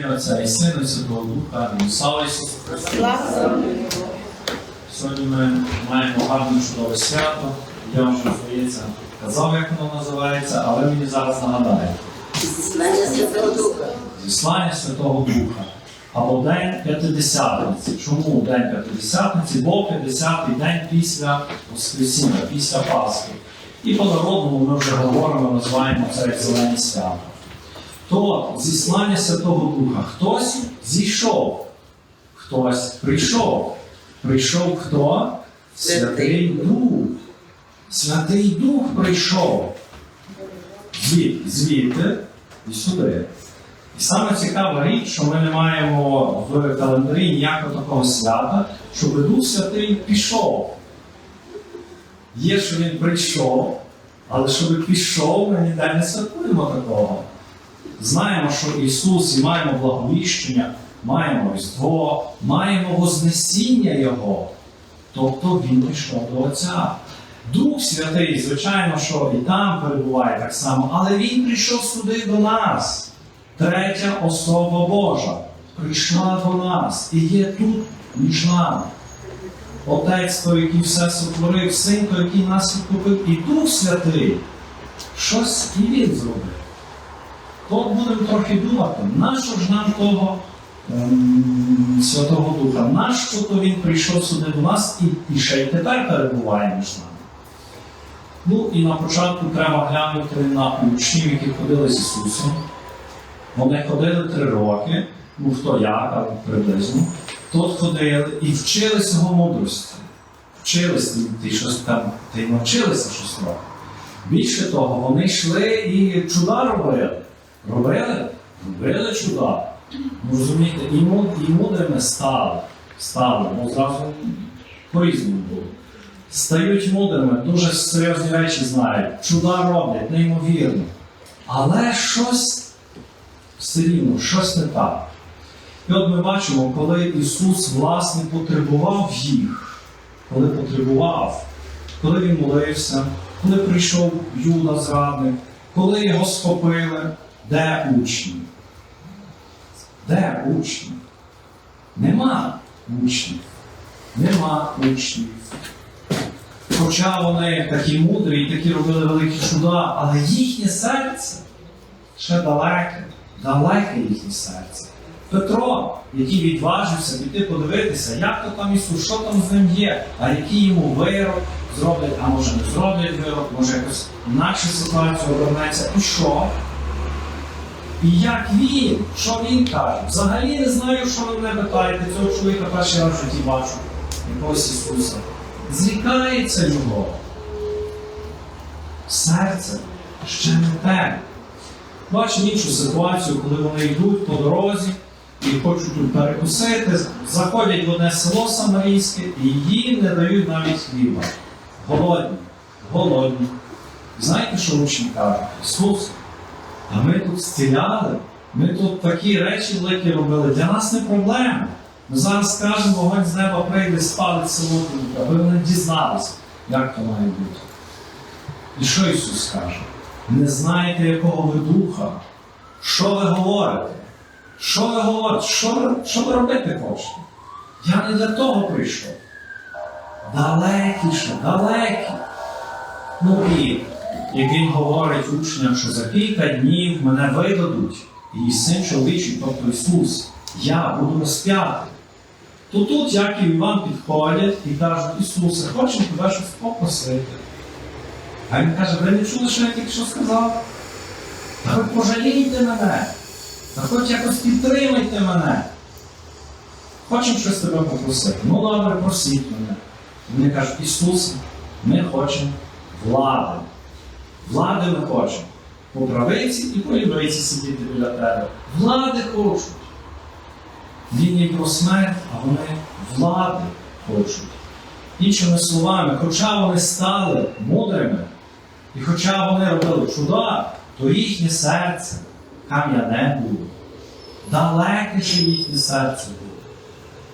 ім'я Отця і Сина, і Святого Духа, і слава Ісусу Христу. Сьогодні ми маємо гарне чудове свято. Я вже здається казав, як воно називається, але мені зараз нагадає. Знання Святого Духа. Зіслання Святого Духа. Або День П'ятидесятниці. Чому День П'ятидесятниці? Бо 50-й день після Воскресіння, після Пасхи. І по-народному ми вже говоримо, називаємо це як зелені свято. То зіслання Святого Духа. Хтось зійшов, хтось прийшов. Прийшов хто? Святий Дух. Святий Дух прийшов. Звідти і сюди. І саме цікава річ, що ми не маємо в календарі ніякого такого свята, щоб Дух Святий пішов. Є, що він прийшов, але щоб пішов, ми ніде не святкуємо такого. Знаємо, що Ісус і маємо благовіщення, маємо Різдво, маємо Вознесіння Його. Тобто Він пішов до Отця. Дух Святий, звичайно, що і там перебуває так само, але Він прийшов сюди до нас. Третя особа Божа прийшла до нас і є тут між нами. Отець той, який все сотворив, син той, який нас відкупив, і Дух Святий. Щось і він зробив. Тут будемо трохи думати, нащо ж нам того ем, Святого Духа, нащо то він прийшов сюди до нас і, і ще й тепер перебуває між нами. Ну і на початку треба глянути на учнів, які ходили з Ісусом. Вони ходили три роки, ну хто як, але приблизно. Тут ходили і вчилися його мудрості. Вчилися, ти щось там, ти навчилися щось робити. Більше того, вони йшли і чуда робили. Робили? Робили чуда. Ну, розумієте, і, му- і мудрими стали. Стали, бо зразу по-різному було. Стають мудрими, дуже серйозні речі знають, чуда роблять, неймовірно. Але щось все рівно, щось не так. І от ми бачимо, коли Ісус власне потребував їх, коли потребував, коли Він молився, коли прийшов Юда зрадник, коли його схопили, де учні? Де учні? Нема учнів. Нема учнів. Хоча вони такі мудрі і такі робили великі чуда, але їхнє серце ще далеке, далеке їхнє серце. Петро, який відважився піти подивитися, як то там Ісус, що там з ним є, а який йому вирок зроблять, а може не зроблять вирок, може якось інакше ситуацію обернеться. І що? І як він, що він каже? Взагалі не знаю, що ви мене питаєте, цього чоловіка перший раз в житті бачу, якогось Ісуса. Зрікається його. Серце ще не те. Бачимо іншу ситуацію, коли вони йдуть по дорозі і хочуть тут перекусити, заходять в одне село Самарійське і їм не дають навіть хліба. Голодні, голодні. Знаєте, що учні кажуть? Ісус, а ми тут зціляли, ми тут такі речі великі робили. Для нас не проблема. Ми зараз скажемо, вогонь з неба прийде, спалить село, аби вони дізналися, як то має бути. І що Ісус каже? Не знаєте, якого ви духа? Що ви говорите? Що ви говорите? Що ви, що ви робити хочете? Я не для того прийшов. Далекі ще, далекі. Ну і як він говорить учням, що за кілька днів мене видадуть, і син чоловічий, тобто Ісус, я буду розп'ятий. То тут Яків і Іван підходять і кажуть, Ісусе, хочемо тебе щось попросити. А він каже, ви не чули, що я тільки що сказав? Та ви пожалійте мене. Та хоч якось підтримайте мене. Хочемо щось тебе попросити. Ну добре, просіть мене. Вони кажуть, Ісусе, ми хочемо влади. Влади ми хочемо. По правиці і по лівиці сидіти біля тебе. Влади хочуть. Він є про смерть, а вони влади хочуть. Іншими словами, хоча вони стали мудрими, і хоча вони робили чуда, то їхнє серце кам'яне було. Далеке ще їхнє серце було.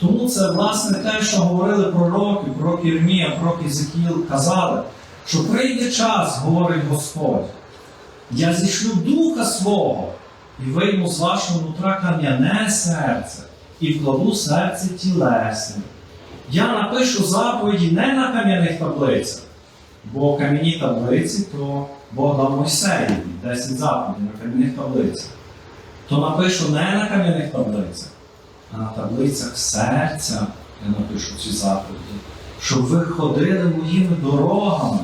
Тому це власне те, що говорили пророки, пророк Єрмія, пророк Єзекіл, казали, що прийде час, говорить Господь, я зішлю духа свого і вийму з вашого нутра кам'яне серце і вкладу серце тілесне. Я напишу заповіді не на кам'яних таблицях, бо кам'яні таблиці то Бог дав Мойсеєві 10 заповідей на кам'яних таблицях. То напишу не на кам'яних таблицях, а на таблицях серця я напишу ці заповіді, щоб ви ходили моїми дорогами.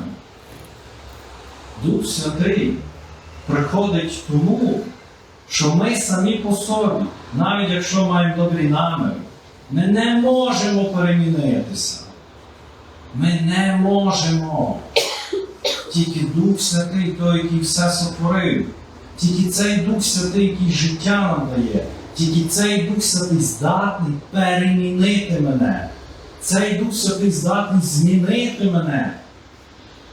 Дух Святий приходить тому, що ми самі по собі, навіть якщо маємо добрі наміри, ми не можемо перемінитися. Ми не можемо. Тільки Дух Святий, той, який все сотворив. Тільки цей Дух Святий, який життя нам дає, тільки цей Дух Святий здатний перемінити мене. Цей Дух Святий здатний змінити мене.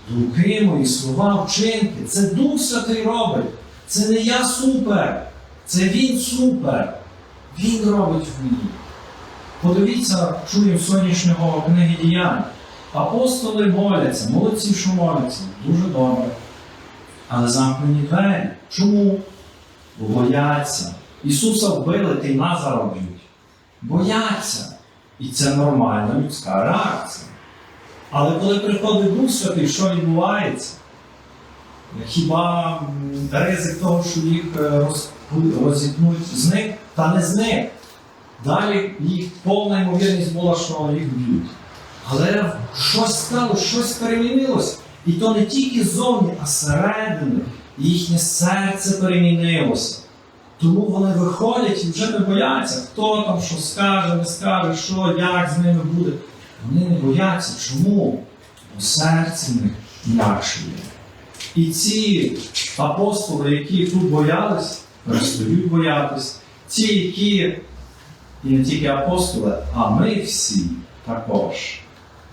Думки мої, слова, вчинки. Це Дух Святий робить. Це не я супер. Це Він супер. Він робить в мені. Подивіться, чуємо сьогоднішнього книги діянь. Апостоли моляться, молодці, що моляться, дуже добре. Але замкнені двері. Чому? Бо бояться. Ісуса вбили, та й Назара б'ють. Бояться. І це нормальна людська реакція. Але коли приходить Дух Святий, що відбувається? Хіба ризик того, що їх е, розітнуть, зник? Та не зник. Далі їх повна ймовірність була, що їх б'ють. Але щось стало, щось перемінилось. І то не тільки ззовні, а зсередини. Їхнє серце перемінилося. Тому вони виходять і вже не бояться, хто там що скаже, не скаже, що, як з ними буде. Вони не бояться. Чому? Бо серце них інакше є. І ці апостоли, які тут боялись, перестають боятись. Ті, які, і не тільки апостоли, а ми всі також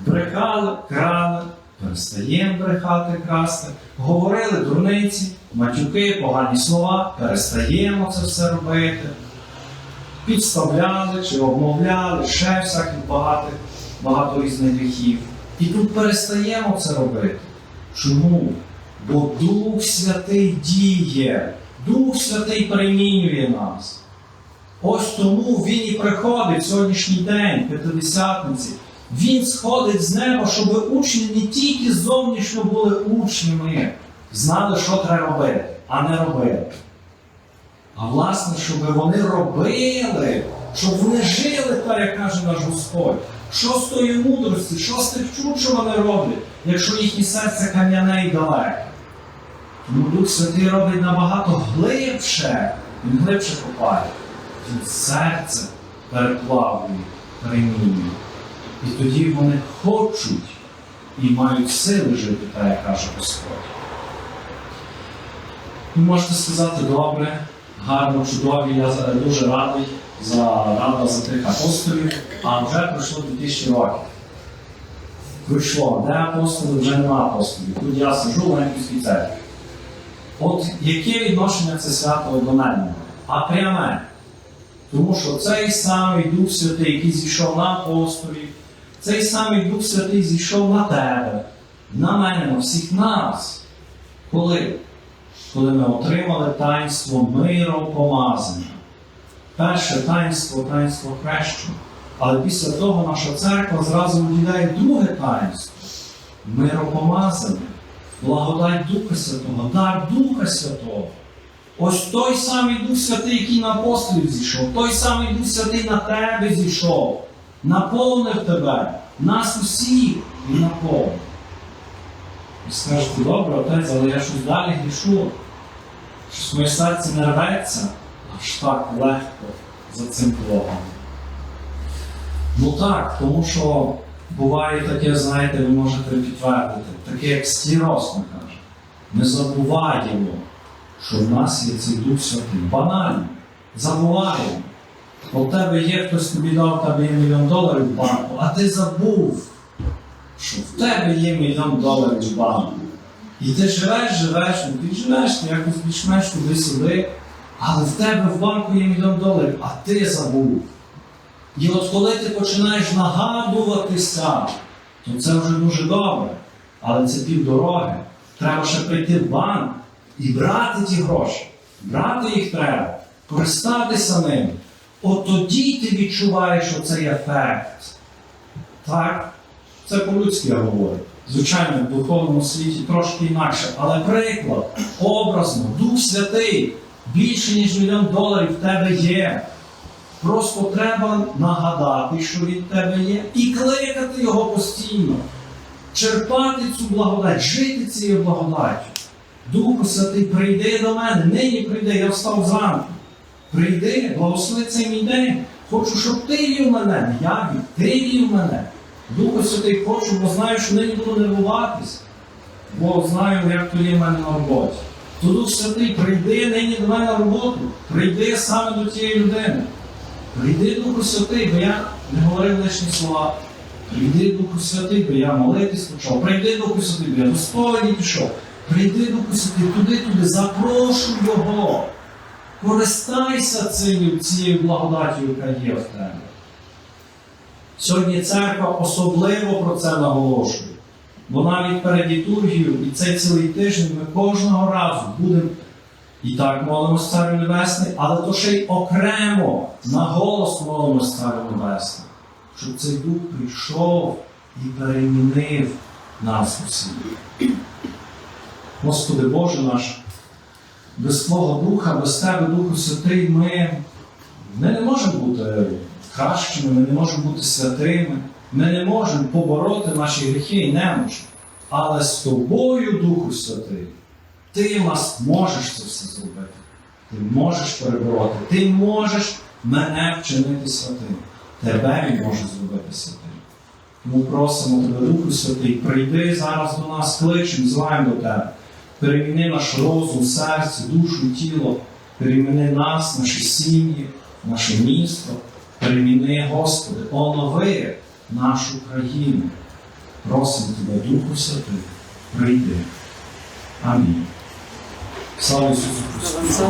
брехали, крали, перестаємо брехати, красти, говорили дурниці, матюки, погані слова, перестаємо це все робити, підставляли чи обмовляли, ще всяких багато, багато різних гріхів. І тут перестаємо це робити. Чому? Бо Дух Святий діє, Дух Святий перемінює нас. Ось тому Він і приходить сьогоднішній день, П'ятидесятниці. Він сходить з неба, щоб учні не тільки зовнішньо були учнями, знали, що треба робити, а не робили. А власне, щоб вони робили, щоб вони жили, так як каже наш Господь. Що з тої мудрості, що з тих чуд, що вони роблять, якщо їхнє серце кам'яне і далеке. Тому Дух Святий робить набагато глибше, він глибше копає. Він серце переплавлює, перемінює. І тоді вони хочуть і мають сили жити, так як каже Господь. Ви можете сказати, добре, гарно, чудові, я дуже радий за рада за тих апостолів, а вже пройшло 2000 років. Пройшло, де апостоли, вже нема апостолів. Тут я сижу в Ленківській церкві. От яке відношення це свято до мене? А пряме. Тому що цей самий Дух Святий, який зійшов на апостолів, цей самий Дух Святий зійшов на тебе, на мене, на всіх нас. Коли? Коли ми отримали таїнство миропомазання. Перше таїнство таїнство хрещення. Але після того наша церква зразу виділяє друге таїнство миропомазання, благодать Духа Святого, дар Духа Святого. Ось той самий Дух Святий, який на апостолів зійшов, той самий Дух Святий на тебе зійшов, наповнив тебе, нас усіх і наповнив. І скажете, добре, отець, але я щось далі грішу. Щось моє серце не рветься, аж так легко за цим плугом. Ну так, тому що буває таке, знаєте, ви можете підтвердити, таке як стіроз, ми каже. Ми забуваємо, що в нас є цей Дух Святий. Банально. Забуваємо. У тебе є хтось тобі дав, тебе мільйон доларів в банку, а ти забув, що в тебе є мільйон доларів в банку. І ти живеш, живеш, ну підживеш, ти якось більш-менш туди-сюди, але в тебе в банку є мільйон доларів, а ти забув. І от коли ти починаєш нагадуватися, то це вже дуже добре. Але це півдороги. Треба ще прийти в банк і брати ті гроші. Брати їх треба. користатися ним, от тоді ти відчуваєш оцей ефект. Так? Це по-людськи я говорю. Звичайно, в духовному світі трошки інакше, але приклад, образно, Дух Святий, більше ніж мільйон доларів в тебе є. Просто треба нагадати, що він в тебе є, і кликати його постійно, черпати цю благодать, жити цією благодаттю. Духу Святий, прийди до мене, нині прийди, я встав зранку. Прийди, благослови цей мій день. Хочу, щоб ти вів мене, я вів, ти вів мене. Духу Святий хочу, бо знаю, що нині буду нервуватись, бо знаю, як то є в мене на роботі. То Дух Святий, прийди нині до мене на роботу, прийди саме до тієї людини. Прийди Духу Святий, бо я не говорив лишні слова. Прийди Духу Святий, бо я молитись почав. Прийди Духу Святий, бо я до сповіді пішов. Прийди Духу Святий, туди, туди, запрошуй Його. Користайся цією, цією благодаттю, яка є в тебе. Сьогодні церква особливо про це наголошує. Бо навіть перед літургією і цей цілий тиждень ми кожного разу будемо і так молимось Царю Небесний, але то ще й окремо на голос молимось Царю Небесний, щоб цей дух прийшов і перемінив нас усіх. Господи Боже наш, без Твого Духа, без Тебе, Духу Святий, ми, ми не можемо бути кращими, ми не можемо бути святими, ми не можемо побороти наші гріхи і немочі. Але з тобою, Духу Святий, ти нас можеш це все зробити. Ти можеш перебороти, ти можеш мене вчинити святим. Тебе він може зробити святим. Тому просимо тебе, Духу Святий, прийди зараз до нас, кличемо, злаємо до тебе. Переміни наш розум, серце, душу, тіло, переміни нас, наші сім'ї, наше місто. Переміни, Господи, онови нашу країну. Просимо тебе, Духу Святий, прийди. Амінь. Слава Ісусу Христу!